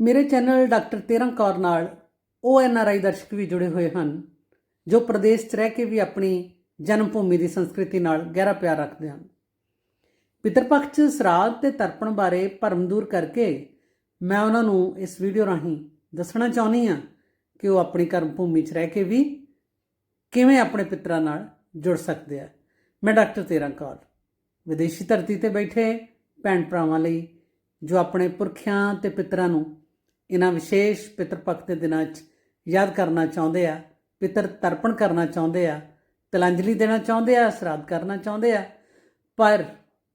ਮੇਰੇ channel doctor ਤੇਰੰ Kaur ਨਾਲ ਉਹ ਐਨਆਰਆਈ ਦਰਸ਼ਕ ਵੀ ਜੁੜੇ ਹੋਏ ਹਨ, ਜੋ ਪ੍ਰਦੇਸ਼ 'ਚ ਰਹਿ ਕੇ ਵੀ ਆਪਣੀ ਜਨਮ ਭੂਮੀ ਦੀ ਸੰਸਕ੍ਰਿਤੀ ਨਾਲ ਗਹਿਰਾ ਪਿਆਰ ਰੱਖਦੇ ਹਨ। ਪਿਤਰ ਪੱਖ 'ਚ ਸਰਾਧ ਤੇ ਤਰਪਣ ਬਾਰੇ ਭਰਮ ਦੂਰ ਕਰਕੇ ਮੈਂ ਉਹਨਾਂ ਨੂੰ ਇਸ ਵੀਡੀਓ ਰਾਹੀਂ ਦੱਸਣਾ ਚਾਹੁੰਦੀ ਹਾਂ ਕਿ ਉਹ ਆਪਣੀ ਕਰਮ ਭੂਮੀ 'ਚ ਰਹਿ ਕੇ ਵੀ ਕਿਵੇਂ ਆਪਣੇ ਪਿਤਰਾਂ ਨਾਲ ਜੁੜ ਸਕਦੇ ਆ। ਮੈਂ ਡਾਕਟਰ ਤੇਰਾਂ ਕੌਰ, ਵਿਦੇਸ਼ੀ ਧਰਤੀ ਤੇ ਬੈਠੇ ਭੈਣ ਭਰਾਵਾਂ ਲਈ ਜੋ ਆਪਣੇ ਪੁਰਖਿਆਂ ਤੇ ਪਿਤਰਾਂ ਨੂੰ ਇਹਨਾਂ ਵਿਸ਼ੇਸ਼ ਪਿਤਰ ਪੱਖ ਦੇ ਦਿਨਾਂ 'ਚ ਯਾਦ ਕਰਨਾ ਚਾਹੁੰਦੇ ਆ, ਪਿਤਰ ਤਰਪਣ ਕਰਨਾ ਚਾਹੁੰਦੇ ਆ, ਤਲਾਂਜਲੀ ਦੇਣਾ ਚਾਹੁੰਦੇ ਆ, ਸ਼ਰਾਧ ਕਰਨਾ ਚਾਹੁੰਦੇ ਆ। ਪਰ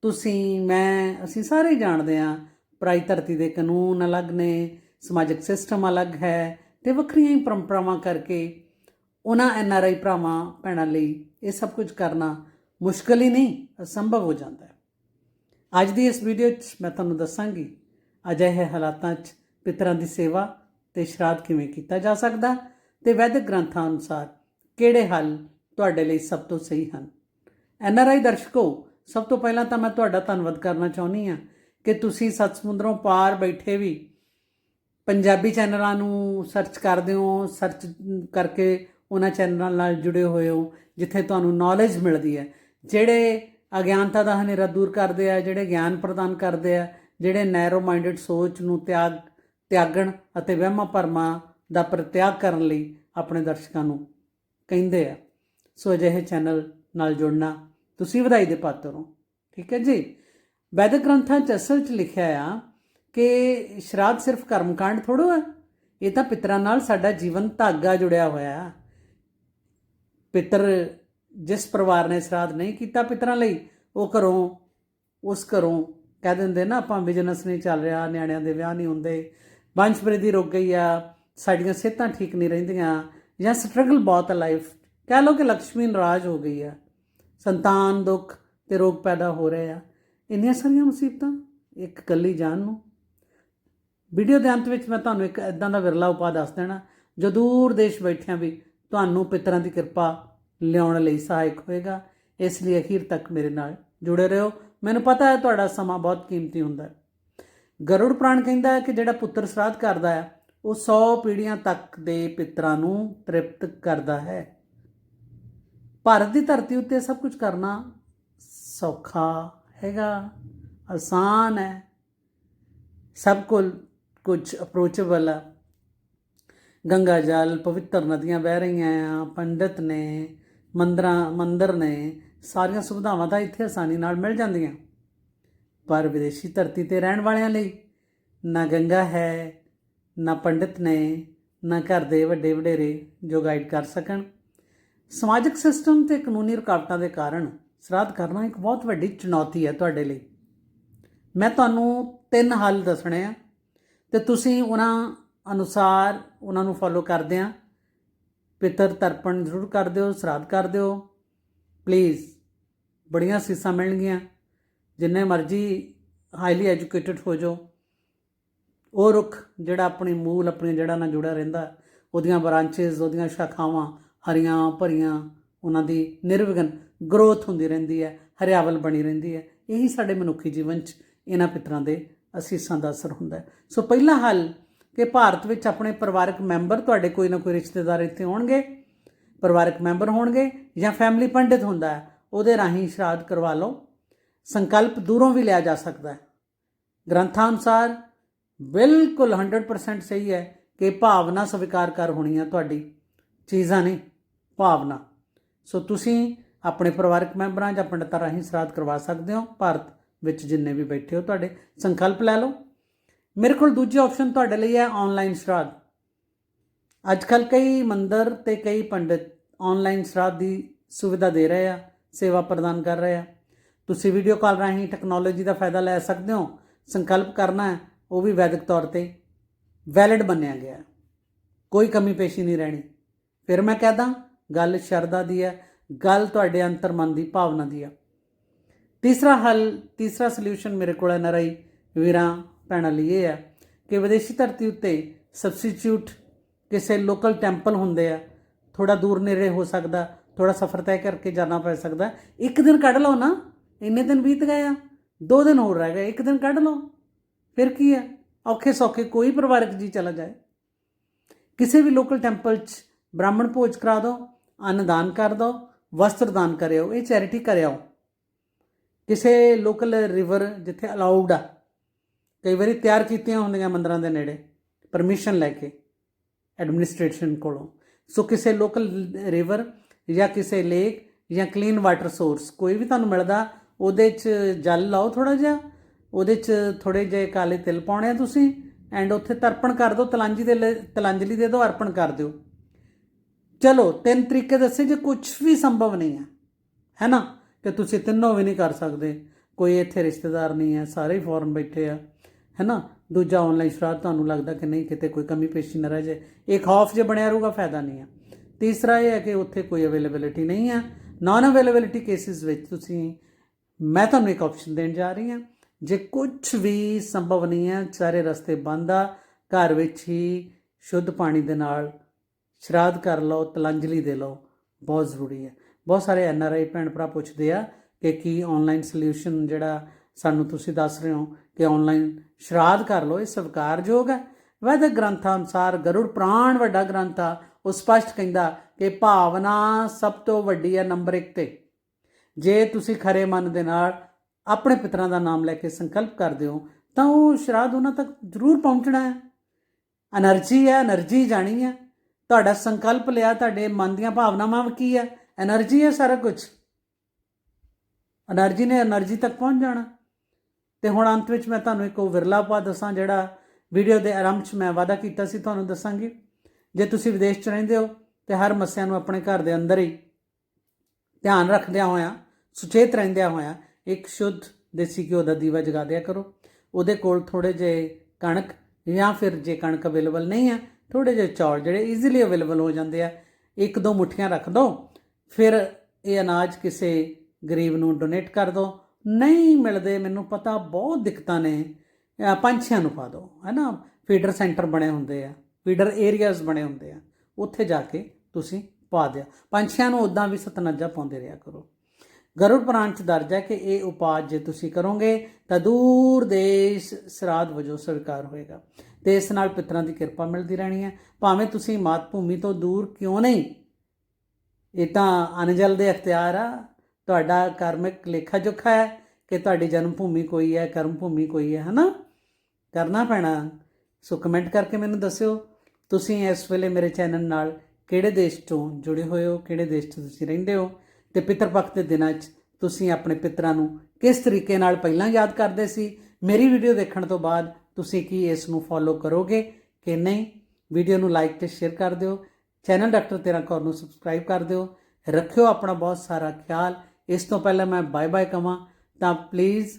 ਤੁਸੀਂ, ਮੈਂ, ਅਸੀਂ ਸਾਰੇ ਜਾਣਦੇ ਆ, ਪਰਾਈ ਧਰਤੀ ਦੇ ਕਾਨੂੰਨ ਅਲੱਗ ਨੇ, ਸਮਾਜਿਕ ਸਿਸਟਮ ਅਲੱਗ ਹੈ ਤੇ ਵੱਖਰੀਆਂ ਹੀ ਪਰੰਪਰਾਵਾਂ ਕਰਕੇ ਉਹਨਾਂ ਐੱਨ ਆਰ ਆਈ ਭਰਾਵਾਂ, ਭੈਣਾਂ ਲਈ ਇਹ ਸਭ ਕੁਝ ਕਰਨਾ ਮੁਸ਼ਕਲ ਹੀ ਨਹੀਂ, ਅਸੰਭਵ ਹੋ ਜਾਂਦਾ ਹੈ। ਅੱਜ ਦੀ ਇਸ ਵੀਡੀਓ 'ਚ ਮੈਂ ਤੁਹਾਨੂੰ ਦੱਸਾਂਗੀ, ਅਜਿਹੇ ਹਾਲਾਤਾਂ 'ਚ ਪਿਤਰਾਂ ਦੀ ਸੇਵਾ ਤੇ ਸ਼ਰਾਧ ਕਿਵੇਂ ਕੀਤਾ ਜਾ ਸਕਦਾ? ਤੇ ਵੈਦਿਕ ਗ੍ਰੰਥਾਂ ਅਨੁਸਾਰ ਕਿਹੜੇ ਹੱਲ ਤੁਹਾਡੇ ਲਈ ਸਭ ਤੋਂ ਸਹੀ ਹਨ? ਐੱਨ ਆਰ ਆਈ ਦਰਸ਼ਕੋ, ਸਭ ਤੋਂ ਪਹਿਲਾਂ ਤਾਂ ਮੈਂ ਤੁਹਾਡਾ ਧੰਨਵਾਦ ਕਰਨਾ ਚਾਹੁੰਦੀ ਹਾਂ ਕਿ ਤੁਸੀਂ ਸੱਤ ਸਮੁੰਦਰੋਂ ਪਾਰ ਬੈਠੇ ਵੀ ਪੰਜਾਬੀ ਚੈਨਲਾਂ ਨੂੰ ਸਰਚ ਕਰਦੇ ਹੋ ਸਰਚ ਕਰਕੇ ਉਹਨਾਂ ਚੈਨਲਾਂ ਨਾਲ ਜੁੜੇ ਹੋਏ ਹੋ, ਜਿੱਥੇ ਤੁਹਾਨੂੰ ਨੌਲੇਜ ਮਿਲਦੀ ਹੈ। ਜਿਹੜੇ ਅਗਿਆਨਤਾ ਦਾ ਹਨੇਰਾ ਦੂਰ ਕਰਦੇ ਆ, ਜਿਹੜੇ ਗਿਆਨ ਪ੍ਰਦਾਨ ਕਰਦੇ ਆ, ਜਿਹੜੇ ਨੈਰੋ ਮਾਈਂਡਡ ਸੋਚ ਨੂੰ ਤਿਆਗ ਤਿਆਗਣ ਅਤੇ ਵਹਿਮਾਂ ਭਰਮਾਂ ਦਾ ਪ੍ਰਤਿਆਗ ਕਰਨ ਲਈ ਆਪਣੇ ਦਰਸ਼ਕਾਂ ਨੂੰ ਕਹਿੰਦੇ ਆ। ਸੋ ਅਜਿਹੇ ਚੈਨਲ ਨਾਲ ਜੁੜਨਾ ਤੁਸੀਂ ਵਧਾਈ ਦੇ ਪਾਤਰ ਹੋ। ਠੀਕ ਹੈ ਜੀ? ਵੈਦਿਕ ਗ੍ਰੰਥਾਂ 'ਚ ਅਸਲ 'ਚ ਲਿਖਿਆ ਆ ਕਿ ਸ਼ਰਾਧ ਸਿਰਫ ਕਰਮਕਾਂਡ ਥੋੜੋ ਹੈ ਇਹ ਤਾਂ ਪਿਤਰਾਂ ਨਾਲ ਸਾਡਾ ਜੀਵਨ ਧਾਗਾ ਜੁੜਿਆ ਹੋਇਆ ਹੈ ਪਿਤਰ ਜਿਸ ਪਰਿਵਾਰ ਨੇ ਸ਼ਰਾਧ ਨਹੀਂ ਕੀਤਾ ਪਿਤਰਾਂ ਲਈ, ਉਹ ਘਰੋਂ, ਉਸ ਘਰੋਂ ਕਹਿ ਦਿੰਦੇ ਨਾ ਆਪਾਂ ਬਿਜ਼ਨਸ ਨਹੀਂ ਚੱਲ ਰਿਹਾ, ਨਿਆਣਿਆਂ ਦੇ ਵਿਆਹ ਨਹੀਂ ਹੁੰਦੇ। ਵੰਸ਼ ਬ੍ਰਿਧੀ ਰੁਕ ਗਈ ਆ, ਸਾਡੀਆਂ ਸਿਹਤਾਂ ਠੀਕ ਨਹੀਂ ਰਹਿੰਦੀਆਂ ਜਾਂ ਸਟਰਗਲ ਬਹੁਤ ਆ ਲਾਈਫ ਕਹਿ ਲਓ ਕਿ ਲక్ష్ਮੀ ਨਰਾਜ਼ ਹੋ ਗਈ ਆ। ਸੰਤਾਨ ਦੁੱਖ ਤੇ ਰੋਗ ਪੈਦਾ ਹੋ ਰਹੇ ਆ। ਇੰਨੀਆਂ ਸਾਰੀਆਂ ਮੁਸੀਬਤਾਂ, ਇੱਕ ਕੱਲੀ ਜਾਨ ਨੂੰ। ਵੀਡੀਓ ਦੇ ਅੰਤ ਵਿੱਚ ਮੈਂ ਤੁਹਾਨੂੰ ਇੱਕ ਇਦਾਂ ਦਾ ਵਿਰਲਾ ਉਪਾਅ ਦੱਸ ਦੇਣਾ, ਜੋ ਦੂਰ ਦੇਸ਼ ਬੈਠਿਆਂ ਵੀ ਤੁਹਾਨੂੰ ਪਿਤਰਾਂ ਦੀ ਕਿਰਪਾ ਲਿਆਉਣ ਲਈ ਸਹਾਇਕ ਹੋਏਗਾ। ਇਸ ਲਈ ਅਖੀਰ ਤੱਕ ਮੇਰੇ ਨਾਲ ਜੁੜੇ ਰਹੋ। ਮੈਨੂੰ ਪਤਾ ਹੈ ਤੁਹਾਡਾ ਸਮਾਂ ਬਹੁਤ ਕੀਮਤੀ ਹੁੰਦਾ ਹੈ। ਗਰੁੜ ਪ੍ਰਾਣ ਕਹਿੰਦਾ ਹੈ ਕਿ ਜਿਹੜਾ ਪੁੱਤਰ ਸ਼ਰਾਧ ਕਰਦਾ ਹੈ, ਉਹ 100 ਪੀੜ੍ਹੀਆਂ ਤੱਕ ਦੇ ਪਿਤਰਾਂ ਨੂੰ ਤ੍ਰਿਪਤ ਕਰਦਾ ਹੈ। ਭਾਰਤ ਦੀ ਧਰਤੀ ਉੱਤੇ ਸਭ ਕੁਝ ਕਰਨਾ ਸੌਖਾ ਹੈਗਾ, ਆਸਾਨ ਹੈ। ਸਭ ਕੋਲ ਕੁਝ ਅਪਰੋਚੇਬਲ ਆ। ਗੰਗਾ ਜਲ, ਪਵਿੱਤਰ ਨਦੀਆਂ ਵਹਿ ਰਹੀਆਂ ਆ, ਪੰਡਿਤ ਨੇ, ਮੰਦਰਾਂ, ਮੰਦਰ ਨੇ, ਸਾਰੀਆਂ ਸੁਵਿਧਾਵਾਂ ਤਾਂ ਇੱਥੇ ਆਸਾਨੀ ਨਾਲ ਮਿਲ ਜਾਂਦੀਆਂ। ਪਰ ਵਿਦੇਸ਼ੀ ਧਰਤੀ ਤੇ ਰਹਿਣ ਵਾਲਿਆਂ ਲਈ ਨਾ ਗੰਗਾ ਹੈ, ਨਾ ਪੰਡਿਤ ਨੇ, ਨਾ ਘਰ ਦੇ ਵੱਡੇ ਵਡੇਰੇ ਜੋ ਗਾਈਡ ਕਰ ਸਕਣ। ਸਮਾਜਿਕ ਸਿਸਟਮ ਤੇ ਕਾਨੂੰਨੀ ਰੁਕਾਵਟਾਂ ਦੇ ਕਾਰਨ ਸ਼ਰਾਧ ਕਰਨਾ ਇੱਕ ਬਹੁਤ ਵੱਡੀ ਚੁਣੌਤੀ ਹੈ ਤੁਹਾਡੇ ਲਈ। ਮੈਂ ਤੁਹਾਨੂੰ ਤਿੰਨ ਹੱਲ ਦੱਸਣੇ ਆ ਤੇ ਤੁਸੀਂ ਉਹਨਾਂ ਅਨੁਸਾਰ ਉਹਨਾਂ ਨੂੰ ਫੋਲੋ ਕਰਦੇ ਆ। ਪਿਤਰ ਤਰਪਣ ਜ਼ਰੂਰ ਕਰ ਦਿਓ, ਸ਼ਰਾਧ ਕਰ ਦਿਓ। ਪਲੀਜ਼ ਬੜੀਆਂ ਸੀਸਾਂ ਮਿਲਣਗੀਆਂ। ਜਿੰਨੇ ਮਰਜ਼ੀ ਹਾਈਲੀ ਐਜੂਕੇਟਿਡ ਹੋ ਜਾਓ, ਉਹ ਰੁੱਖ ਜਿਹੜਾ ਆਪਣੀ ਮੂਲ, ਆਪਣੀ ਜੜ੍ਹਾਂ ਨਾਲ ਜੁੜਿਆ ਰਹਿੰਦਾ, ਉਹਦੀਆਂ ਬ੍ਰਾਂਚੇਸ ਉਹਦੀਆਂ ਸ਼ਾਖਾਵਾਂ ਹਰੀਆਂ, ਭਰੀਆਂ, ਉਹਨਾਂ ਦੀ ਨਿਰਵਿਘਨ ਗਰੋਥ ਹੁੰਦੀ ਰਹਿੰਦੀ ਹੈ, ਹਰਿਆਵਲ ਬਣੀ ਰਹਿੰਦੀ ਹੈ। ਇਹੀ ਸਾਡੇ ਮਨੁੱਖੀ ਜੀਵਨ 'ਚ ਇਹਨਾਂ ਪਿਤਰਾਂ ਦੇ ਅਸੀਸਾਂ ਦਾ ਅਸਰ ਹੁੰਦਾ ਸੋ ਪਹਿਲਾ ਹੱਲ ਕਿ ਭਾਰਤ ਵਿੱਚ ਆਪਣੇ ਪਰਿਵਾਰਕ ਮੈਂਬਰ ਤੁਹਾਡੇ ਕੋਈ ਨਾ ਕੋਈ ਰਿਸ਼ਤੇਦਾਰ ਇੱਥੇ ਹੋਣਗੇ ਪਰਿਵਾਰਕ ਮੈਂਬਰ ਹੋਣਗੇ ਜਾਂ ਫੈਮਿਲੀ ਪੰਡਿਤ ਹੁੰਦਾ ਉਹਦੇ ਰਾਹੀਂ ਸ਼ਰਾਧ ਕਰਵਾ ਲਓ। ਸੰਕਲਪ ਦੂਰੋਂ ਵੀ ਲਿਆ ਜਾ ਸਕਦਾ ਹੈ। ਗ੍ਰੰਥਾਂ ਅਨੁਸਾਰ ਬਿਲਕੁਲ 100% ਸਹੀ ਹੈ ਕਿ ਭਾਵਨਾ ਸਵੀਕਾਰ ਕਰ ਹੋਣੀ ਆ ਤੁਹਾਡੀ। ਚੀਜ਼ਾਂ ਨਹੀਂ ਭਾਵਨਾ। ਸੋ ਤੁਸੀਂ ਆਪਣੇ ਪਰਿਵਾਰਕ ਮੈਂਬਰਾਂ ਜਾਂ ਪੰਡਤਾਂ ਰਾਹੀਂ ਸ਼ਰਾਧ ਕਰਵਾ ਸਕਦੇ ਹੋ। ਭਾਰਤ ਵਿੱਚ ਜਿੰਨੇ ਵੀ ਬੈਠੇ ਹੋ ਤੁਹਾਡੇ, ਸੰਕਲਪ ਲੈ ਲਓ। ਮੇਰੇ ਕੋਲ ਦੂਜੀ ਆਪਸ਼ਨ ਤੁਹਾਡੇ ਲਈ ਹੈ ਆਨਲਾਈਨ ਸ਼ਰਾਧ। ਅੱਜ ਕੱਲ ਕਈ ਮੰਦਰ ਤੇ ਕਈ ਪੰਡਿਤ ਆਨਲਾਈਨ ਸ਼ਰਾਧ ਦੀ ਸੁਵਿਧਾ ਦੇ ਰਹੇ ਆ, ਸੇਵਾ ਪ੍ਰਦਾਨ ਕਰ ਰਹੇ ਆ। ਤੁਸੀਂ ਵੀਡੀਓ ਕਾਲ ਰਾਹੀਂ ਟੈਕਨੋਲੋਜੀ ਦਾ ਫਾਇਦਾ ਲੈ ਸਕਦੇ ਹੋ। ਸੰਕਲਪ ਕਰਨਾ ਉਹ ਵੀ ਵੈਦਿਕ ਤੌਰ ਤੇ ਵੈਲਿਡ ਮੰਨਿਆ ਗਿਆ ਕੋਈ ਕਮੀ ਪੇਸ਼ੀ ਨਹੀਂ ਰਹਿਣੀ। ਫਿਰ ਮੈਂ ਕਹਦਾ ਗੱਲ ਸ਼ਰਧਾ ਦੀ ਹੈ, ਗੱਲ ਤੁਹਾਡੇ ਅੰਤਰਮਨ ਦੀ ਭਾਵਨਾ ਦੀ ਹੈ ਤੀਸਰਾ ਹੱਲ, ਤੀਸਰਾ ਸੋਲੂਸ਼ਨ ਮੇਰੇ ਕੋਲ ਨਰਾਈ, ਵੀਰਾਂ, ਭੈਣਾਂ ਲਈ ਇਹ ਹੈ ਕਿ ਵਿਦੇਸ਼ੀ ਧਰਤੀ ਉੱਤੇ ਸਬਸਟੀਟਿਊਟ ਕਿਸੇ ਲੋਕਲ ਟੈਂਪਲ ਹੁੰਦੇ ਆ। ਥੋੜਾ ਦੂਰ ਨੇੜੇ ਹੋ ਸਕਦਾ ਥੋੜਾ ਸਫ਼ਰ ਤੈਅ ਕਰਕੇ ਜਾਣਾ ਪੈ ਸਕਦਾ। ਇੱਕ ਦਿਨ ਕੱਢ ਲਓ ਨਾ ਇੰਨੇ ਦਿਨ ਬੀਤ ਗਏ ਆ, ਦੋ ਦਿਨ ਹੋਰ ਰਹਿ ਗਏ, ਇੱਕ ਦਿਨ ਕੱਢ ਲਓ। ਫਿਰ ਕੀ ਆ? ਔਖੇ ਸੌਖੇ ਕੋਈ ਪਰਿਵਾਰਕ ਜੀ ਚਲਾ ਜਾਏ। ਕਿਸੇ ਵੀ ਲੋਕਲ ਟੈਂਪਲ 'ਚ ਬ੍ਰਾਹਮਣ ਭੋਜ ਕਰਾ ਦਿਓ ਅੰਨਦਾਨ ਕਰ ਦਿਓ ਵਸਤਰ ਦਾਨ ਕਰਿਓ, ਇਹ ਚੈਰਿਟੀ ਕਰਿਓ। ਕਿਸੇ ਲੋਕਲ ਰਿਵਰ ਜਿੱਥੇ ਅਲਾਉਡ ਆ, ਕਈ ਵਾਰੀ ਤਿਆਰ ਕੀਤੀਆਂ ਹੁੰਦੀਆਂ ਮੰਦਰਾਂ ਦੇ ਨੇੜੇ ਪਰਮਿਸ਼ਨ ਲੈ ਕੇ ਐਡਮਿਨਿਸਟ੍ਰੇਸ਼ਨ ਕੋਲੋਂ। ਸੋ ਕਿਸੇ ਲੋਕਲ ਰਿਵਰ ਜਾਂ ਕਿਸੇ ਲੇਕ ਜਾਂ ਕਲੀਨ ਵਾਟਰ ਸੋਰਸ ਕੋਈ ਵੀ ਤੁਹਾਨੂੰ ਮਿਲਦਾ ਉਹਦੇ 'ਚ ਜਲ ਲਾਓ ਥੋੜਾ ਜਿਹਾ, ਉਹਦੇ 'ਚ ਥੋੜੇ ਜਿਹੇ ਕਾਲੇ ਤਿਲ ਪਾਉਣੇ ਆ ਤੁਸੀਂ ਐਂਡ ਉੱਥੇ ਤਰਪਣ ਕਰ ਦਿਓ, ਤਲਾਂਜੀ ਦੇ ਲ- ਤਲਾਂਜਲੀ ਦੇ ਦਿਓ, ਅਰਪਣ ਕਰ ਦਿਓ। ਚਲੋ, ਤਿੰਨ ਤਰੀਕੇ ਦੱਸੇ ਜੇ ਕੁਝ ਵੀ ਸੰਭਵ ਨਹੀਂ ਹੈ ਹੈ ਨਾ? ਕਿ ਤੁਸੀਂ ਤਿੰਨੋਂ ਵੀ ਨਹੀਂ ਕਰ ਸਕਦੇ। ਕੋਈ ਇੱਥੇ ਰਿਸ਼ਤੇਦਾਰ ਨਹੀਂ ਹੈ, ਸਾਰੇ ਹੀ ਫੋਰਨ ਬੈਠੇ ਆ, ਹੈ ਨਾ? ਦੂਜਾ ਆਨਲਾਈਨ ਸ਼ਰਾਧ ਤੁਹਾਨੂੰ ਲੱਗਦਾ ਕਿ ਨਹੀਂ, ਕਿਤੇ ਕੋਈ ਕਮੀ ਪੇਸ਼ੀ ਨਾ ਰਹਿ ਜਾਏ। ਇਹ ਖੌਫ ਜੇ ਬਣਿਆ ਰਹੂਗਾ, ਫਾਇਦਾ ਨਹੀਂ ਹੈ। ਤੀਸਰਾ ਇਹ ਹੈ ਕਿ ਉੱਥੇ ਕੋਈ ਅਵੇਲੇਬਿਲਿਟੀ ਨਹੀਂ ਹੈ। ਨਾਨ ਅਵੇਲੇਬਿਲਿਟੀ ਕੇਸਿਸ ਵਿੱਚ ਤੁਸੀਂ ਮੈਂ ਤੁਹਾਨੂੰ ਇੱਕ ਆਪਸ਼ਨ ਦੇਣ ਜਾ ਰਹੀ ਹਾਂ। ਜੇ ਕੁਝ ਵੀ ਸੰਭਵ ਨਹੀਂ ਹੈ ਸਾਰੇ ਰਸਤੇ ਬੰਦ ਆ, ਘਰ ਵਿੱਚ ਹੀ ਸ਼ੁੱਧ ਪਾਣੀ ਦੇ ਨਾਲ ਸ਼ਰਾਧ ਕਰ ਲਓ, ਤਲਾਂਜਲੀ ਦੇ ਲਓ, ਬਹੁਤ ਜ਼ਰੂਰੀ ਹੈ। ਬਹੁਤ ਸਾਰੇ ਐਨ ਆਰ ਆਈ ਭੈਣ ਭਰਾ ਪੁੱਛਦੇ ਆ ਕਿ ਕੀ ਆਨਲਾਈਨ ਸੋਲੂਸ਼ਨ ਜਿਹੜਾ ਸਾਨੂੰ ਤੁਸੀਂ ਦੱਸ ਰਹੇ ਹੋ ਕਿ ਆਨਲਾਈਨ ਸ਼ਰਾਧ ਕਰ ਲਓ, ਇਹ ਸਵੀਕਾਰਯੋਗ ਹੈ। ਵੈਦਿਕ ਗ੍ਰੰਥਾਂ ਅਨੁਸਾਰ ਗਰੁੜ ਪ੍ਰਾਣ ਵੱਡਾ ਗ੍ਰੰਥ ਆ, ਉਹ ਸਪਸ਼ਟ ਕਹਿੰਦਾ ਕਿ ਭਾਵਨਾ ਸਭ ਤੋਂ ਵੱਡੀ ਹੈ ਨੰਬਰ 1 ਤੇ। ਜੇ ਤੁਸੀਂ ਖਰੇ ਮਨ ਦੇ ਨਾਲ ਆਪਣੇ ਪਿਤਰਾਂ ਦਾ ਨਾਮ ਲੈ ਕੇ ਸੰਕਲਪ ਕਰਦੇ ਹੋ, ਤਾਂ ਉਹ ਸ਼ਰਾਧ ਉਹਨਾਂ ਤੱਕ ਜ਼ਰੂਰ ਪਹੁੰਚਣਾ ਹੈ। એનર્ਜੀ ਹੈ એનર્ਜੀ ਜਾਣੀ ਹੈ। ਤੁਹਾਡਾ ਸੰਕਲਪ ਲਿਆ, ਤੁਹਾਡੇ ਮਨ ਦੀਆਂ ਭਾਵਨਾਵਾਂ ਕੀ ਹੈ? એનર્ਜੀ ਹੈ ਸਾਰਾ ਕੁਝ। એનર્ਜੀ ਨੇ એનર્ਜੀ ਤੱਕ ਪਹੁੰਚ ਜਾਣਾ। ਤੇ ਹੁਣ ਅੰਤ ਵਿੱਚ ਮੈਂ ਤੁਹਾਨੂੰ ਇੱਕ ਉਹ ਵਿਰਲਾ ਪਾ ਦੱਸਾਂ, ਜਿਹੜਾ ਵੀਡੀਓ ਦੇ ਆਰੰਭ 'ਚ ਮੈਂ ਵਾਅਦਾ ਕੀਤਾ ਸੀ, ਤੁਹਾਨੂੰ ਦੱਸਾਂਗੀ। ਜੇ ਤੁਸੀਂ ਵਿਦੇਸ਼ 'ਚ ਰਹਿੰਦੇ ਹੋ, ਤੇ ਹਰ ਮਸਿਆ ਨੂੰ ਆਪਣੇ ਘਰ ਦੇ ਅੰਦਰ ਹੀ ਧਿਆਨ ਰੱਖਦਿਆਂ ਹੋਇਆਂ, ਸੁਚੇਤ ਰਹਿੰਦਿਆਂ ਹੋਇਆਂ, ਇੱਕ ਸ਼ੁੱਧ ਦੇਸੀ ਘਿਓ ਦਾ ਦੀਵਾ ਜਗਾ ਦਿਆ ਕਰੋ। ਉਹਦੇ ਕੋਲ ਥੋੜੇ ਜਿਹੇ ਕਣਕ ਜਾਂ ਫਿਰ ਜੇ ਕਣਕ ਅਵੇਲੇਬਲ ਨਹੀਂ ਹੈ ਥੋੜੇ ਜਿਹੇ ਚੌਲ ਜਿਹੜੇ ਈਜ਼ੀਲੀ ਅਵੇਲੇਬਲ ਹੋ ਜਾਂਦੇ ਆ, ਇੱਕ ਦੋ ਮੁੱਠੀਆਂ ਰੱਖ ਦਿਓ ਫਿਰ ਇਹ ਅਨਾਜ ਕਿਸੇ ਗਰੀਬ ਨੂੰ ਡੋਨੇਟ ਕਰ ਦਿਓ ਨਹੀਂ ਮਿਲਦੇ, ਮੈਨੂੰ ਪਤਾ ਬਹੁਤ ਦਿੱਕਤਾਂ ਨੇ ਪੰਛੀਆਂ ਨੂੰ ਪਾ ਦਿਓ ਹੈ ਨਾ ਫੀਡਰ ਸੈਂਟਰ ਬਣੇ ਹੁੰਦੇ ਆ, ਫੀਡਰ ਏਰੀਆਜ਼ ਬਣੇ ਹੁੰਦੇ ਆ, ਉੱਥੇ ਜਾ ਕੇ ਤੁਸੀਂ ਪਾ ਦਿਆ। ਪੰਛੀਆਂ ਨੂੰ ਉਦਾਂ ਵੀ ਸਤਨਜਾ ਪਾਉਂਦੇ ਰਿਹਾ ਕਰੋ। ਗਰੁੜ ਪੁਰਾਣ ਚ ਦਰਜ ਹੈ ਕਿ ਇਹ ਉਪਾਅ ਜੇ ਤੁਸੀਂ ਕਰੋਗੇ ਤਾਂ ਦੂਰ ਦੇਸ਼ ਸਰਾਧ ਵਜੋਂ ਸਵੀਕਾਰ ਹੋਏਗਾ ਤੇ ਇਸ ਨਾਲ ਪਿਤਰਾਂ ਦੀ ਕਿਰਪਾ ਮਿਲਦੀ ਰਹਿਣੀ ਹੈ। ਭਾਵੇਂ ਤੁਸੀਂ ਮਾਤ ਭੂਮੀ ਤੋਂ ਦੂਰ ਕਿਉਂ ਨਹੀਂ? ਇਹ ਤਾਂ ਅਨਜਲ ਦੇ ਅਖਤਿਆਰ ਆ। ਤੁਹਾਡਾ ਕਰਮਿਕ ਲੇਖਾ ਜੋਖਾ ਹੈ ਕਿ ਤੁਹਾਡੀ ਜਨਮ ਭੂਮੀ ਕੋਈ ਹੈ, ਕਰਮ ਭੂਮੀ ਕੋਈ ਹੈ, ਹਨਾ? ਕਰਨਾ ਪੈਣਾ। ਸੋ ਕਮੈਂਟ ਕਰਕੇ ਮੈਨੂੰ ਦੱਸਿਓ। ਤੁਸੀਂ ਇਸ ਵੇਲੇ ਮੇਰੇ ਚੈਨਲ ਨਾਲ ਕਿਹੜੇ ਦੇਸ਼ ਤੋਂ ਜੁੜੇ ਹੋਏ ਹੋ, ਕਿਹੜੇ ਦੇਸ਼ 'ਚ ਤੁਸੀਂ ਰਹਿੰਦੇ ਹੋ ਤੇ ਪਿਤਰ ਪੱਖ ਦੇ ਦਿਨਾਂ 'ਚ ਤੁਸੀਂ ਆਪਣੇ ਪਿਤਰਾਂ ਨੂੰ ਕਿਸ ਤਰੀਕੇ ਨਾਲ ਪਹਿਲਾਂ ਯਾਦ ਕਰਦੇ ਸੀ? ਮੇਰੀ ਵੀਡੀਓ ਦੇਖਣ ਤੋਂ ਬਾਅਦ ਤੁਸੀਂ ਕੀ ਇਸ ਨੂੰ ਫੋਲੋ ਕਰੋਗੇ ਕਿ ਨਹੀਂ? ਵੀਡੀਓ ਨੂੰ ਲਾਈਕ ਤੇ ਸ਼ੇਅਰ ਕਰ ਦਿਓ। ਚੈਨਲ ਡਾਕਟਰ ਤੇਰਾ ਕੌਰ ਨੂੰ ਸਬਸਕ੍ਰਾਈਬ ਕਰ ਦਿਓ। ਰੱਖਿਓ ਆਪਣਾ ਬਹੁਤ ਸਾਰਾ ਖਿਆਲ। ਇਸ ਤੋਂ ਪਹਿਲਾਂ ਮੈਂ ਬਾਏ ਬਾਏ ਕਹਾਂ ਤਾਂ ਪਲੀਜ਼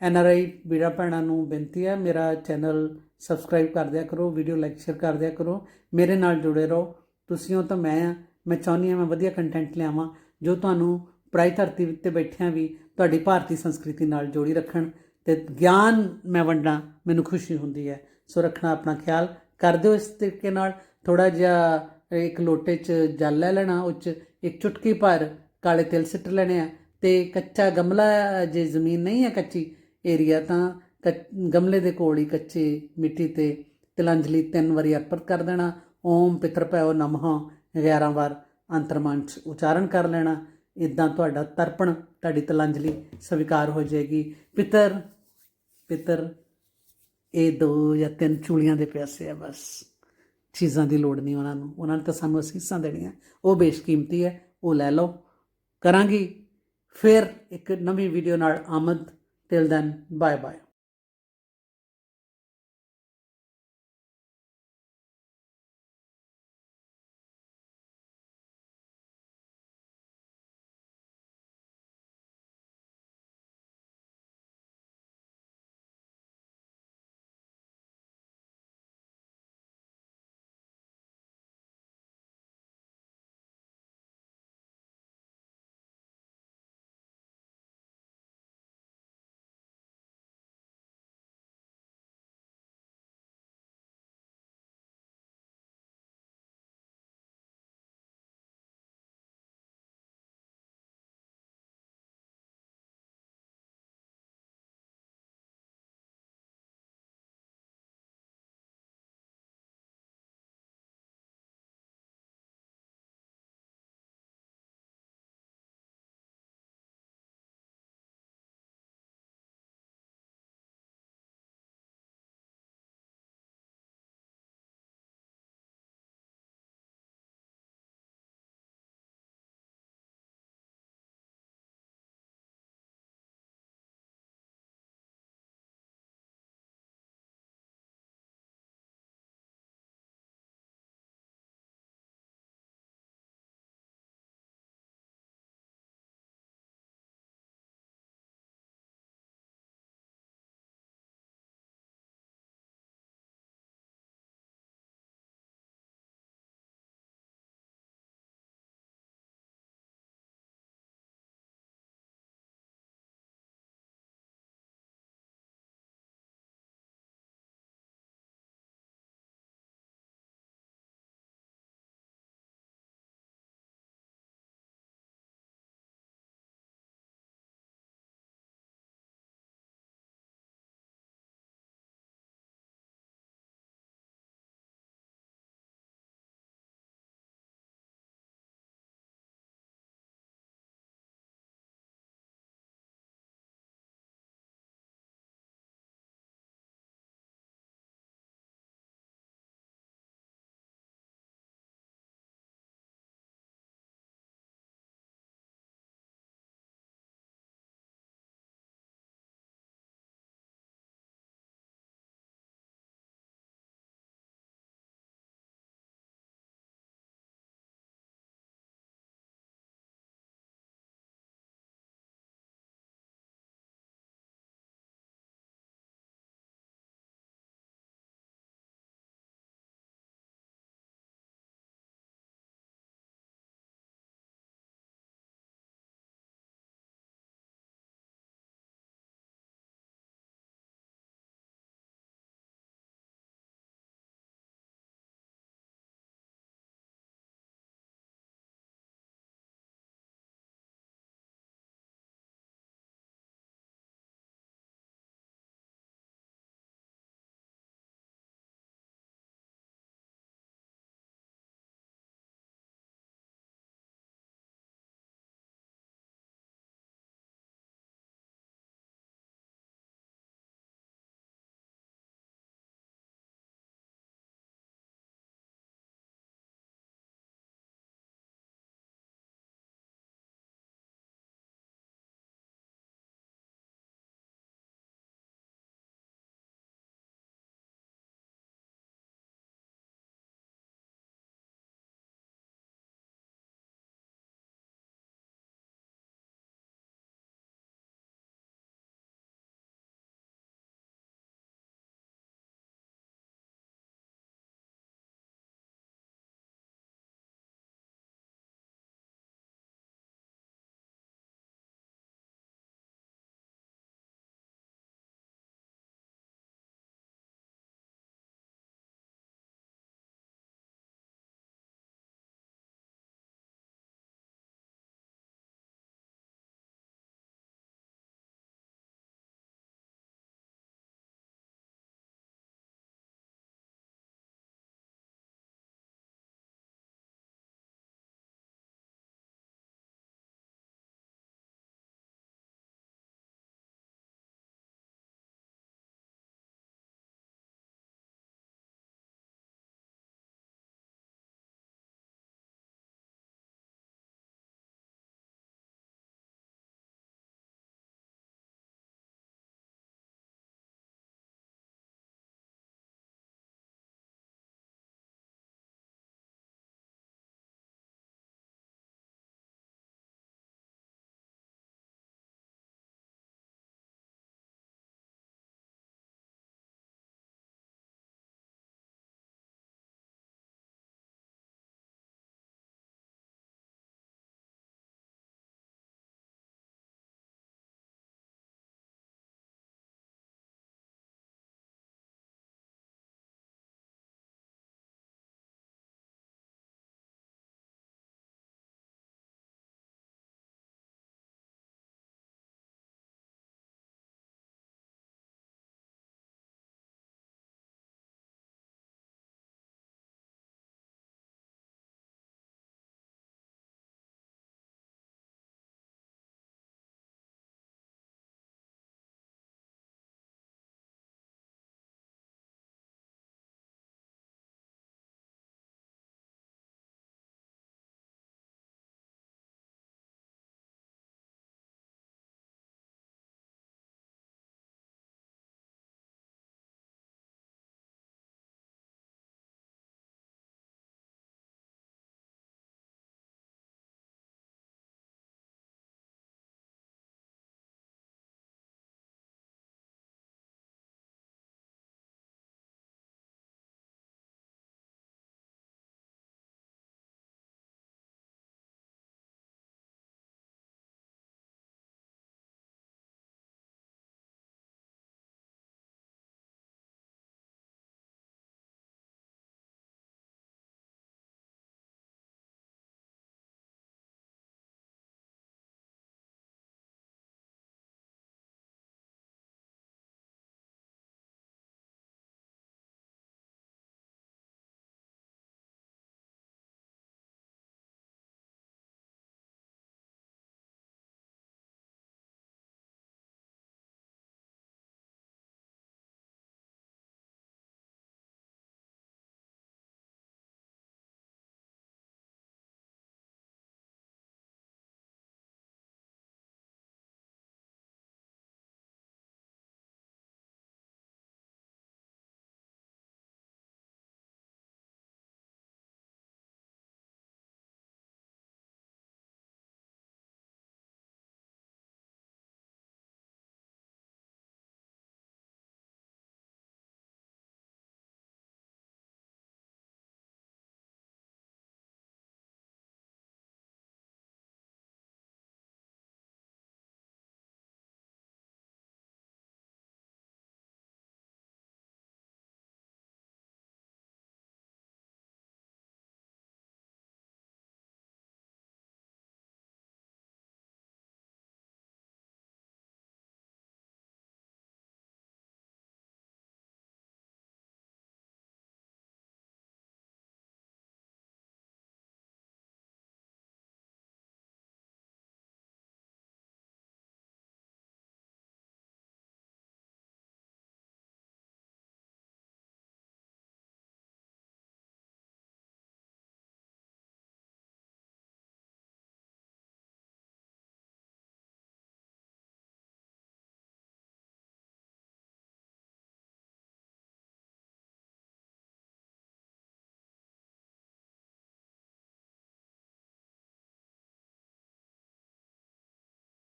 ਐੱਨ ਆਰ ਆਈ ਵੀਰਾਂ ਭੈਣਾਂ ਨੂੰ ਬੇਨਤੀ ਹੈ, ਮੇਰਾ ਚੈਨਲ ਸਬਸਕ੍ਰਾਈਬ ਕਰ ਦਿਆ ਕਰੋ ਵੀਡੀਓ ਲਾਈਕ ਸ਼ੇਅਰ ਕਰ ਦਿਆ ਕਰੋ। ਮੇਰੇ ਨਾਲ ਜੁੜੇ ਰਹੋ। ਤੁਸੀਂ ਹੋ ਤਾਂ ਮੈਂ ਆ, ਮੈਂ ਚਾਹੁੰਦੀ ਹਾਂ ਮੈਂ ਵਧੀਆ ਕੰਟੈਂਟ ਲਿਆਵਾਂ, ਜੋ ਤੁਹਾਨੂੰ ਪਰਾਈ ਧਰਤੀ ਉੱਤੇ ਬੈਠਿਆਂ ਵੀ ਤੁਹਾਡੀ ਭਾਰਤੀ ਸੰਸਕ੍ਰਿਤੀ ਨਾਲ ਜੋੜੀ ਰੱਖਣ ਤੇ ਗਿਆਨ ਮੈਂ ਵੰਡਾਂ, ਮੈਨੂੰ ਖੁਸ਼ੀ ਹੁੰਦੀ ਹੈ। ਸੋ ਰੱਖਣਾ ਆਪਣਾ ਖਿਆਲ, ਕਰ ਦਿਓ ਇਸ ਤਰੀਕੇ ਨਾਲ ਥੋੜਾ ਜਿਹਾ ਇੱਕ ਲੋਟੇ 'ਚ ਜਲ ਲੈ ਲੈਣਾ, ਉਹ 'ਚ ਇੱਕ ਚੁਟਕੀ ਭਰ ਕਾਲੇ ਤਿਲ ਸਿੱਟ ਲੈਣੇ ਆ, ਤੇ ਕੱਚਾ ਗਮਲਾ ਜੇ ਜ਼ਮੀਨ ਨਹੀਂ ਹੈ ਕੱਚੀ ਏਰੀਆ ਤਾਂ ਕੱਚ- ਗਮਲੇ ਦੇ ਕੋਲ ਹੀ ਕੱਚੇ ਮਿੱਟੀ ਤੇ ਤਿਲੰਜਲੀ ਤਿੰਨ ਵਾਰੀ ਅਰਪਿਤ ਕਰ ਦੇਣਾ ਓਮ ਪਿਤਰ ਭੈਓ ਨਮః 11 ਵਾਰ ਅੰਤਰਮਨ ਚ ਉਚਾਰਨ ਕਰ ਲੈਣਾ। ਇਦਾਂ ਤੁਹਾਡਾ ਤਰਪਣ, ਤੁਹਾਡੀ ਤਿਲੰਜਲੀ ਸਵੀਕਾਰ ਹੋ ਜਾਏਗੀ। ਪਿਤਰ ਪਿਤਰ, ਇਹ ਦੋ ਜਾਂ ਤਿੰਨ ਚੂਲੀਆਂ ਦੇ ਪਿਆਸੇ ਆ ਬਸ। ਚੀਜ਼ਾਂ ਦੀ ਲੋੜ ਨਹੀਂ ਉਹਨਾਂ ਨੂੰ। ਉਹਨਾਂ ਨੇ ਤਾਂ ਸਾਨੂੰ ਅਸੀਸਾਂ ਦੇਣੀਆਂ। ਉਹ ਬੇਸ਼ਕੀਮਤੀ ਹੈ, ਉਹ ਲੈ ਲਓ। ਕਰਾਂਗੀ। ਫਿਰ ਇੱਕ ਨਵੀਂ ਵੀਡੀਓ ਨਾਲ ਆਮਦ। Till then bye bye